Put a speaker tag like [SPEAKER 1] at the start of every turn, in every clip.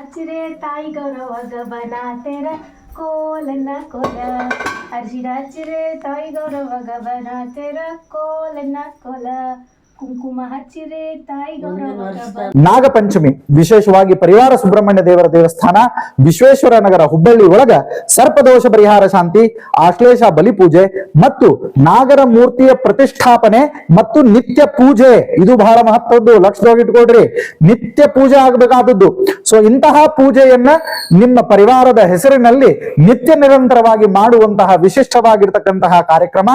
[SPEAKER 1] ಹಚ್ಚಿರೆ ತಾಯಿ ಗೌರವ ಗಬನ ತೆರ, ಕೋಲನ್ನ ಕೊಲ. ಹಚ್ಚಿರೆ ತಾಯಿ ಗೌರವ ಗಬನ ತೆರ, ಕೋಲನ್ನ ಕೊಲ. ಕುಂಕುಮ ಹಚ್ಚಿರೆ ತಾಯಿ ಗೌರವ
[SPEAKER 2] ನಾಗಪಂಚಮಿ, ವಿಶೇಷವಾಗಿ ಪರಿವಾರ ಸುಬ್ರಹ್ಮಣ್ಯ ದೇವರ ದೇವಸ್ಥಾನ, ವಿಶ್ವೇಶ್ವರ ನಗರ ಹುಬ್ಬಳ್ಳಿ ಒಳಗ ಸರ್ಪದೋಷ ಪರಿಹಾರ ಶಾಂತಿ, ಆಶ್ಲೇಷ ಬಲಿಪೂಜೆ ಮತ್ತು ನಾಗರ ಮೂರ್ತಿಯ ಪ್ರತಿಷ್ಠಾಪನೆ ಮತ್ತು ನಿತ್ಯ ಪೂಜೆ. ಇದು ಬಹಳ ಮಹತ್ವದ್ದು. ಲಕ್ಷದೊಳಗೆ ಇಟ್ಕೊಡ್ರಿ ನಿತ್ಯ ಪೂಜೆ ಆಗಬೇಕಾದದ್ದು. ಸೊ ಇಂತಹ ಪೂಜೆಯನ್ನ ನಿಮ್ಮ ಪರಿವಾರದ ಹೆಸರಿನಲ್ಲಿ ನಿತ್ಯ ನಿರಂತರವಾಗಿ ಮಾಡುವಂತಹ ವಿಶಿಷ್ಟವಾಗಿರ್ತಕ್ಕಂತಹ ಕಾರ್ಯಕ್ರಮ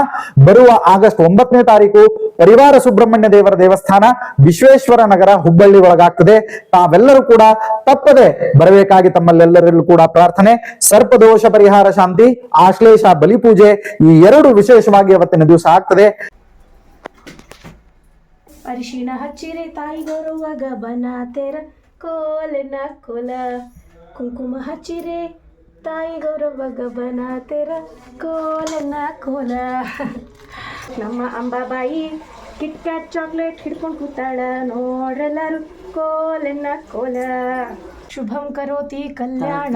[SPEAKER 2] ಬರುವ ಆಗಸ್ಟ್ ಒಂಬತ್ತನೇ ತಾರೀಕು ಪರಿವಾರ ಸುಬ್ರಹ್ಮಣ್ಯ ದೇವರ ದೇವಸ್ಥಾನ ವಿಶ್ವೇಶ್ವರ ನಗರ ಹುಬ್ಬಳ್ಳಿ ಒಳಗಾಗ್ತದೆ. ತಾವೆಲ್ಲರೂ ಕೂಡ ತಪ್ಪದೆ ಬರಬೇಕಾಗಿ ತಮ್ಮಲ್ಲೆಲ್ಲರಲ್ಲೂ ಕೂಡ ಪ್ರಾರ್ಥನೆ ಸರ್ಪದೋಷ ಪರಿಹಾರ ಶಾಂತಿ, ಆಶ್ಲೇಷ ಬಲಿಪೂಜೆ ಈ ಎರಡು ವಿಶೇಷವಾಗಿ ಅವತ್ತಿನ ದಿವಸ ಆಗ್ತದೆ.
[SPEAKER 1] ಅರಿಶಿಣ ಹಚ್ಚಿರೆ ತಾಯಿ ಗೌರವ ಗಬನ ತೆರ. ಕೋಲ ಕುಂಕುಮ ಹಚ್ಚಿರೆ ತಾಯಿ ಗೌರವ ಗಬನ ತೆರ ಕೋಲನ್ನ ಕೋಲ. ನಮ್ಮ ಅಂಬಾಬಾಯಿ ಕಿಟ್ ಕ್ಯಾಟ್ ಚಾಕ್ಲೇಟ್ ಹಿಡ್ಕೊಂಡು ಕೂತಾಳ. ನೋಡ್ರೆಲ್ಲರು ಕೋಲನ್ನ ಕೋಲ. ಶುಭಂ ಕರೋತಿ ಕಲ್ಯಾಣ.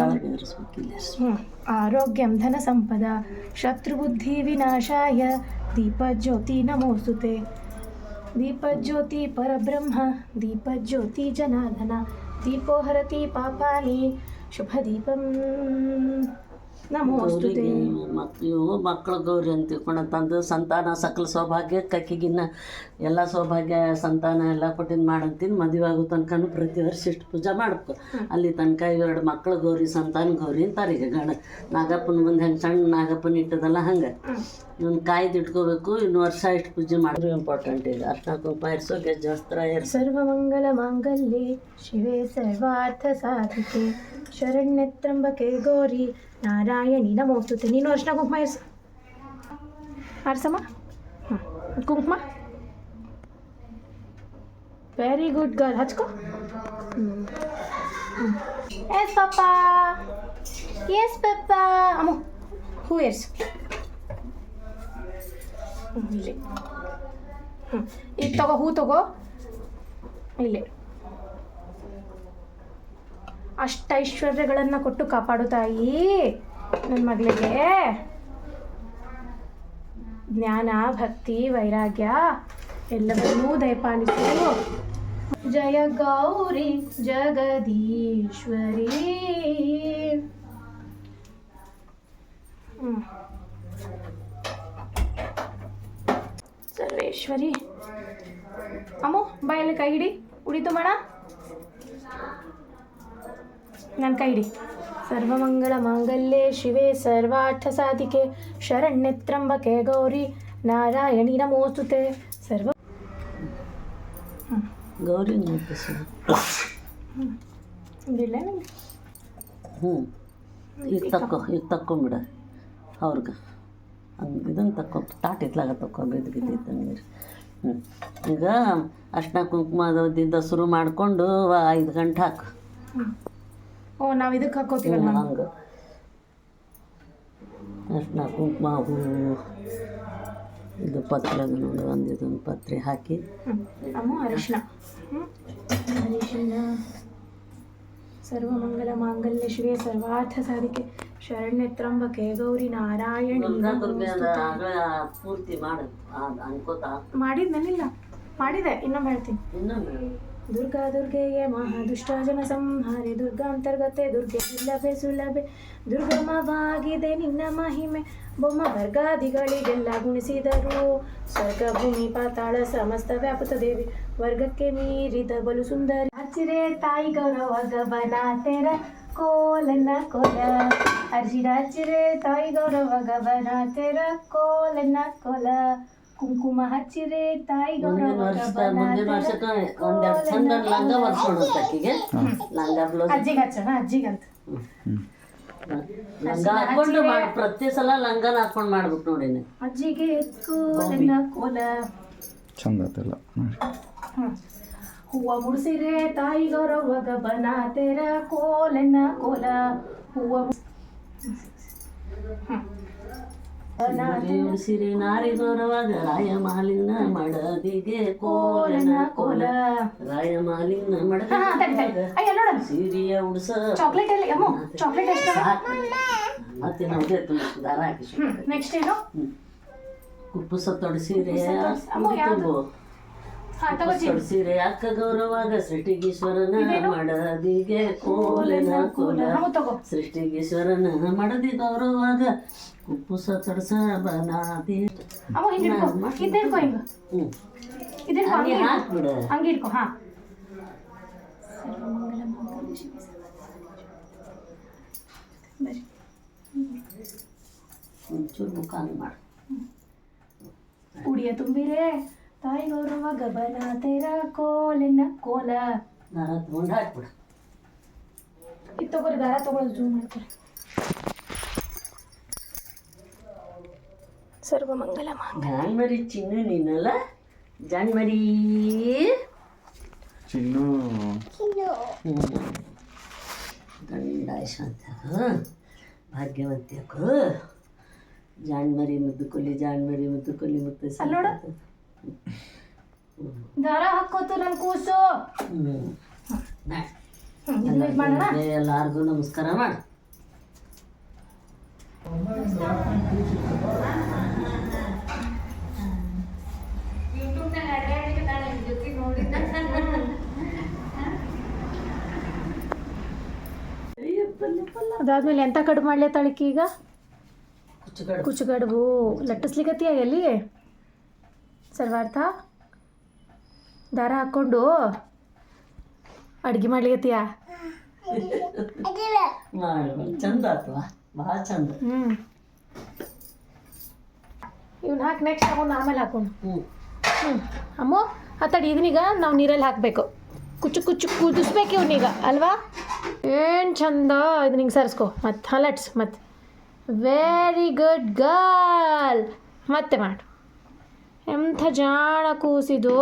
[SPEAKER 1] ಆರೋಗ್ಯಂ ಧನ ಸಂಪದ. ಶತ್ರುಬುದ್ಧಿ ವಿನಾಶಾಯ. ದೀಪ ಜ್ಯೋತಿ ದೀಪಜ್ಯೋತಿ दीपज्योति दीप दीपज्योति जनार्दना दीपो हरति शुभ दीपम
[SPEAKER 3] ಮಕ್ಕಳು ಇವು ಮಕ್ಕಳ ಗೌರಿ ಅಂತ ತಿಳ್ಕೊಂಡು ತಂದು ಸಂತಾನ ಸಕಲ ಸೌಭಾಗ್ಯ ಕಕ್ಕಿಗಿನ್ನ ಎಲ್ಲ ಸೌಭಾಗ್ಯ ಸಂತಾನ ಎಲ್ಲ ಕೊಟ್ಟಿದ್ದು ಮಾಡಂತೀನಿ. ಮದುವೆ ಆಗೋ ತನಕನೂ ಪ್ರತಿ ವರ್ಷ ಇಷ್ಟು ಪೂಜೆ ಮಾಡ್ಕೊ ಅಲ್ಲಿ ತನಕ ಇವೆರಡು ಮಕ್ಕಳು ಗೌರಿ ಸಂತಾನ ಗೌರಿ ಅಂತಾರೆ ಈಗ ಗಣ. ನಾಗಪ್ಪನ ಮುಂದೆ ಹೆಂಗೆ ಸಣ್ಣ ನಾಗಪ್ಪನ ಇಟ್ಟದಲ್ಲ ಹಂಗೆ. ಇವ್ನ ಕಾಯ್ದು ಇಟ್ಕೋಬೇಕು. ಇನ್ನು ವರ್ಷ ಇಷ್ಟು ಪೂಜೆ ಮಾಡೋದು ಇಂಪಾರ್ಟೆಂಟ್ ಈಗ. ಅರ್ಥ ಕೋಪ ಇರಿಸೋ ಗೆಜ್ಜಾಸ್ತ್ರ ಸರ್ವ
[SPEAKER 1] ಸರ್ವಮಂಗಲ ಮಾಂಗಲ್ಯೆ ಶಿವೆ ಸರ್ವಾರ್ಥ ಸಾಧಿಕೆ. ಶರಣ್ಯತ್ರಂಬಕೆ ಗೌರಿ ನಾರಾಯಣಿ ನಮೋಸ್ತುತೆ ನೀನು ಅರ್ಶಿನ ಕುಂಕುಮ ಇರ್ಸ ಆರ್ಸಮ್ಮ ಹಾಂ, ಕುಂಕುಮ? ವೆರಿ ಗುಡ್ ಗರ್ಲ್ ಹಚ್ಕೋ. ಎಸ್ ಪಪ್ಪ ಎಸ್ ಪಪ್ಪ ಅಮ್ಮ ಹೂ ಎಸ್ ಇಲ್ಲಿ. ಹ್ಞೂ ಈಗ ತಗೋ, ಹೂ ತಗೋ. ಇಲ್ಲಿ. ಅಷ್ಟೈಶ್ವರ್ಯಗಳನ್ನು ಕೊಟ್ಟು ಕಾಪಾಡು ತಾಯಿ. ನನ್ನ ಮಗಳಿಗೆ. ಜ್ಞಾನ, ಭಕ್ತಿ, ವೈರಾಗ್ಯ ಎಲ್ಲವನ್ನೂ ದಯಪಾಲಿಸು ಜಯ ಗೌರಿ, ಜಗದೀಶ್ವರಿ. ಸರ್ವೇಶ್ವರಿ. ಅಮ್ಮು, ಬಾಯಲ್ಲಿ ಕೈ ಹಿಡಿ. ಉಡಿತು ಮಾಡ ನನ್ನ ಕೈ ಹಿಡಿ ಸರ್ವಮಂಗಳ ಮಾಂಗಲ್ಯೇ ಶಿವೆ ಸರ್ವಾರ್ಥ ಸಾಧಿಕೆ ಶರಣ್ಯತ್ರಂಬಕೆ ಗೌರಿ ನಾರಾಯಣಿ ನಮೋಸ್ತುತೆ. ಸರ್ವ
[SPEAKER 3] ಗೌರಿ
[SPEAKER 1] ಇಲ್ಲ
[SPEAKER 3] ಹ್ಞೂ ಈಗ ತಕ್ಕೊ ಈಗ ತಕ್ಕೊಂಬಿಡ. ಅವ್ರಿಗೆ. ಹಂಗೆ ಇದನ್ನು ತಕ್ಕೊ ತಾಟ್ ಇತ್ಲಾಗ ತಕ್ಕೊ ಬಿದ್ದು ಬಿದ್ದಿತ್ತು ನೀರು. ಹ್ಞೂ ಈಗ ಅರ್ಶಿನ ಕುಂಕುಮ ಅದರಿಂದ ಶುರು ಮಾಡಿಕೊಂಡು ಐದು ಗಂಟೆ ಹಾಕು.
[SPEAKER 1] ಓ ನಾವು ಇದಕ್ಕೆ ಹಾಕೋತೀವಲ್ಲ
[SPEAKER 3] ಹಂಗೆ. ಅರ್ಶಿನ ಕುಂಕುಮ ಹೂವು ಇದು ಪತ್ರೆ ನೋಡಿ ಒಂದು ಇದೊಂದು ಪತ್ರೆ ಹಾಕಿ.
[SPEAKER 1] ಅಮ್ಮ ಅರಿಶಿನ. ಅರಿಶಿನ ಸರ್ವಮಂಗಲ ಮಾಂಗಲ್ಯ ಶಿವೆ ಸರ್ವಾರ್ಥ ಸಾಧಿಕೆ ಶರಣ್ಯತ್ರಂಬಕೆ ಗೌರಿ ನಾರಾಯಣಿ
[SPEAKER 3] ಪೂರ್ತಿ ಮಾಡು ಅನ್ಕೋತ
[SPEAKER 1] ಮಾಡಿದ್ನೇನಿಲ್ಲ ಮಾಡಿದೆ ಇನ್ನೊಮ್ಮೆ ಹೇಳ್ತೀನಿ.
[SPEAKER 3] ಇನ್ನೊಮ್ಮೆ
[SPEAKER 1] ದುರ್ಗಾ ದುರ್ಗೆಯೇ ಮಹಾದುಷ್ಟ ಜನ ಸಂಹಾರಿ. ದುರ್ಗಾ ಅಂತರ್ಗತೆ ದುರ್ಗೆ ಸುಲಭೆ ಸುಲಭೆ. ದುರ್ಗಮವಾಗಿದೆ ನಿನ್ನ ಮಹಿಮೆ. ಬೊಮ್ಮ ವರ್ಗಾದಿಗಳಿಗೆಲ್ಲ ಗುಣಿಸಿದರು. ಸ್ವರ್ಗ ಭೂಮಿ ಪಾತಾಳ ಸಮಸ್ತ ವ್ಯಾಪತ ದೇವಿ. ವರ್ಗಕ್ಕೆ ಮೀರಿದ ಬಲು ಸುಂದರಿ. ಅರ್ಚಿರೆ ತಾಯಿ ಗೌರವ ಗಬನ ತೆರ. ಕೋಲನ್ನ ಕೊಲ ಅರ್ಜಿರ ಅರ್ಚಿರೆ ತಾಯಿ ಗೌರವ ಗಬನ ತೆರ. ಕೋಲನ್ನ ಕೋಲ. ಕುಂಕುಮ ಹಚ್ಚಿರೆ ತಾಯಿ
[SPEAKER 3] ಲಂಗ ಲಂಗ
[SPEAKER 1] ಅಜ್ಜಿಗೆ ಹಚ್ಚೋಣ ಅಜ್ಜಿಗಂತ
[SPEAKER 3] ಹಾಕೊಂಡು ಪ್ರತಿ ಸಲ ಲಂಗನ ಹಾಕೊಂಡು ಮಾಡ್ಬೇಕು ನೋಡಿ
[SPEAKER 1] ಅಜ್ಜಿಗೆ ಕೋಲನ್ನ ಕೋಲ.
[SPEAKER 2] ಚಂದ ಆತಲ್ಲ
[SPEAKER 1] ಹೂವ ಮುಡಿಸಿರೆ ತಾಯಿ ಗೌರವ ಗಬನ ತೆರ ಕೋಲೆನ್ನ ಕೋಲ. ಹೂವ ಮುಡ್ಸ್- ಹ್ಮ್.
[SPEAKER 3] ಉಡಿಸಿರಿ ನಾರಿ ಗೌರವಾಗ ರಾಯ ಮಾಲಿನ ಮಡದಿಗೆ ಕೋಲನ ಕೋಲ. ರಾಯ
[SPEAKER 1] ಮಾಲಿನ ನೋಡೋಣ
[SPEAKER 3] ಸೀರೆಯ ಉಡ್ಸ.
[SPEAKER 1] ಚಾಕ್ಲೇಟ್ ಎಲ್ಲಿ ಅಮ್ಮ ಚಾಕ್ಲೇಟ್ ಎಷ್ಟು
[SPEAKER 3] ಮತ್ತೆ ನಮ್ದೇ ತುಂಬ ದಾರ ಹಾಕಿ
[SPEAKER 1] ನೆಕ್ಸ್ಟ್ ಏನು?
[SPEAKER 3] ಕುಪ್ಪುಸ ತೊಡಸಿರೆ. ತೊಡಸಿರೆ. ಅಕ್ಕ ಗೌರವಾಗ ಸೃಷ್ಟಿಗೀಶ್ವರನ ಮಡದಿಗೆ ಕೋಲನ ಕೋಲ. ಸೃಷ್ಟಿಗೀಶ್ವರನ ಮಡದಿ ಗೌರವಾಗ ಕುಪ್ಪುಸ ತೊಡಸ ಬನಾದಿ
[SPEAKER 1] ಅಮ್ಮ ಹಿಂಗೆ ಹಿಡ್ಕೊ ಇದು ಹಿಡ್ಕೊ ಹಿಂಗೆ
[SPEAKER 3] ಹ್ಞೂ
[SPEAKER 1] ಇದು ಹಿಡ್ಕೊ ಹಂಗೆ ಹಿಡ್ಕೊ.
[SPEAKER 3] ಹಾಕ್ಬಿಡ
[SPEAKER 1] ಹಂಗೆ ಹಿಡ್ಕೊ ಹಾ ಬರ್ರಿ.
[SPEAKER 3] ಒಂಚೂರು ಮುಖ ಹಂಗೆ ಮಾಡು
[SPEAKER 1] ಉಡಿಯ ತುಂಬಿರೆ ತಾಯಿ ಗೌರವ ಗಬನ ತೇರ ಕೋಲಿನ ಕೋಲ
[SPEAKER 3] ದಾರ ತಗೊಂಡು ಹಾಕ್ಬಿಡು
[SPEAKER 1] ಇದು ತಗೋರಿ ದಾರ ತಗೊಳ್ಳೋದು ಜೂಮ್ ಮಾಡ್ತಾರೆ ಸರ್ವಮಂಗಲ
[SPEAKER 3] ಜಾನ್ಮರಿ ಚಿನ್ನು ನೀನಲ್ಲ? ಜಾನ್ಮರಿ.
[SPEAKER 2] ಚಿನ್ನು.
[SPEAKER 3] ಗಂಡ ಶಾಂತ ಭಾಗ್ಯವಂತ್ಯಕ್ಕೂ ಜಾನ್ಮರಿ ಮುದ್ದು ಕೊಲಿ ಜಾನ್ಮರಿ ಮುದ್ದು ಕೊಲಿ
[SPEAKER 1] ಮುದ್ದು ಸಲ್ಲೋಡ. ದಾರ ಹಾಕೋತು ನನ್ನ ಕೂಸು.
[SPEAKER 3] ಎಲ್ಲಾರ್ಗೂ ನಮಸ್ಕಾರ ಮಾಡು.
[SPEAKER 1] ಅದಾದ್ಮೇಲೆ ಎಂತ ಕಡ್ಬು ಮಾಡ್ಲೇ ತಳಕಿ ಈಗ?
[SPEAKER 3] ಕುಚ್ಚು
[SPEAKER 1] ಕುಚ್ಚುಗಡುಬು ಲಟ್ಟಿಸ್ಲಿಕ್ಕತ್ತೀಯ ಎಲ್ಲಿ? ಸರ್ವಾರ್ಥ? ದಾರ ಹಾಕ್ಕೊಂಡು ಅಡ್ಗೆ ಮಾಡ್ಲಿಕತ್ತೀಯ?
[SPEAKER 3] ಮಾಡಿ ಚಂದ ಆತ್ವಾ? ಭಾಳ ಚಂದ.
[SPEAKER 1] ಹ್ಞೂ ಇವ್ನ ಹಾಕಿ ನೆಕ್ಸ್ಟ್ ಆಮೇಲೆ ಹಾಕೊಂಡು
[SPEAKER 3] ಹ್ಞೂ
[SPEAKER 1] ಹ್ಞೂ ಅಮ್ಮ ತಡಿ ಇದನ್ನೀಗ ನಾವು ನೀರಲ್ಲಿ ಹಾಕಬೇಕು. ಕುಚ್ಚು ಕುಚ್ಚು ಕುದಿಸ್ಬೇಕು ಇವನೀಗ ಅಲ್ವಾ? ಏನು ಚಂದ, ಇದು ನಿಂಗೆ ಸರಿಸ್ಕೊ. ಮತ್ತು ಹಲಟ್ಸ್ ಮತ್ತು ವೆರಿ ಗುಡ್ ಗರ್ಲ್ ಮತ್ತೆ ಮಾಡು. ಎಂಥ ಜಾಣ ಕೂಸಿದು